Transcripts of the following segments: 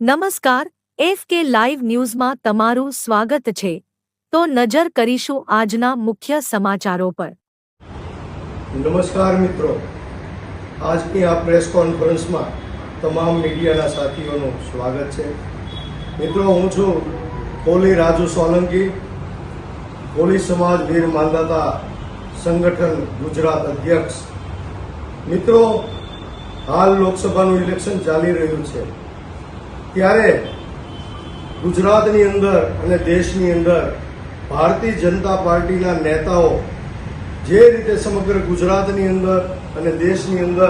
નમસ્કાર, એફ કે લાઈવ ન્યૂઝમાં તમારું સ્વાગત છે. તો નજર કરીશું આજના મુખ્ય સમાચારો પર. નમસ્કાર મિત્રો. આજની આ પ્રેસ કોન્ફરન્સમાં તમામ મીડિયાના સાથીઓનું સ્વાગત છે. મિત્રો, હું છું કોલી રાજુ સોલંકી. કોલી સમાજ વીર માનદાતા સંગઠન ગુજરાત અધ્યક્ષ. મિત્રો, હાલ લોકસભાનું ઇલેક્શન ચાલી રહ્યું છે. ત્યારે ગુજરાતની અંદર અને દેશની અંદર ભારતીય જનતા પાર્ટીના નેતાઓ જે રીતે સમગ્ર ગુજરાતની અંદર અને દેશની અંદર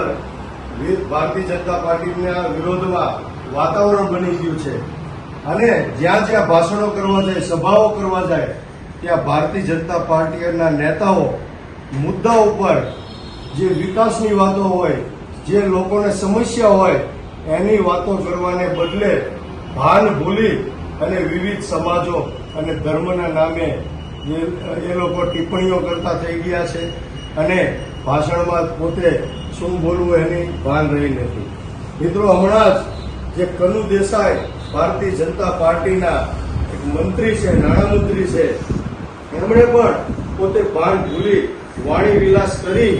ભારતીય જનતા પાર્ટીના વિરોધમાં વાતાવરણ બની ગયું છે. અને જ્યાં જ્યાં ભાષણો કરવા જાય, સભાઓ કરવા જાય, ત્યાં ભારતીય જનતા પાર્ટીના નેતાઓ મુદ્દા ઉપર જે વિકાસની વાતો હોય, જે લોકોને સમસ્યા હોય એની વાતો કરવાને બદલે ભાન ભૂલી અને વિવિધ સમાજો અને ધર્મના નામે એ લોકો ટિપ્પણીઓ કરતા થઈ ગયા છે અને ભાષણમાં પોતે શું બોલવું એની ભાન રહી નથી. મિત્રો, હમણાં જ જે કનુ દેસાઈ ભારતીય જનતા પાર્ટીના એક મંત્રી છે, નાણામંત્રી છે, એમણે પણ પોતે ભાન ભૂલી, વાણી વિલાસ કરી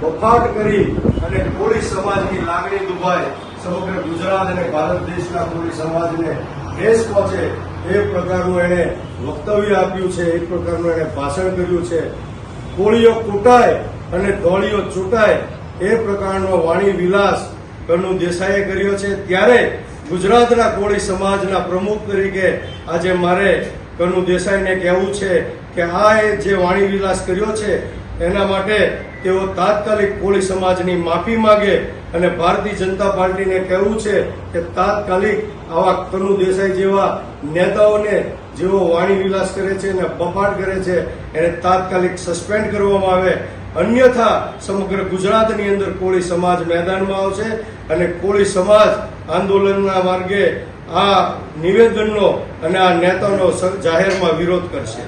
બફાટ કરી અને કોળી સમાજની લાગણી દુભાય સમગ્ર ગુજરાત અને ભારત દેશના કોળી સમાજને ઠેસ પહોંચે એ પ્રકારનું એણે વક્તવ્ય આપ્યું છે, એ પ્રકારનું એણે ભાષણ કર્યું છે. કોળીઓ કૂટાય અને ધોળીઓ ચૂંટાય એ પ્રકારનો વાણી વિલાસ કનુ દેસાઈએ કર્યો છે. ત્યારે ગુજરાતના કોળી સમાજના પ્રમુખ તરીકે આજે મારે કનુ દેસાઈને કહેવું છે કે આ જે વાણી વિલાસ કર્યો છે, એના માટે તેઓ તાત્કાલિક કોળી સમાજની માફી માગે અને ભારતીય જનતા પાર્ટીને કહેવું છે કે તાત્કાલિક આવા કનુ દેસાઈ જેવા નેતાઓને જેઓ વાણી વિલાસ કરે છે અને બફાટ કરે છે, એને તાત્કાલિક સસ્પેન્ડ કરવામાં આવે. અન્યથા સમગ્ર ગુજરાતની અંદર કોળી સમાજ મેદાનમાં આવશે અને કોળી સમાજ આંદોલનના માર્ગે આ નિવેદનનો અને આ નેતાનો જાહેરમાં વિરોધ કરશે.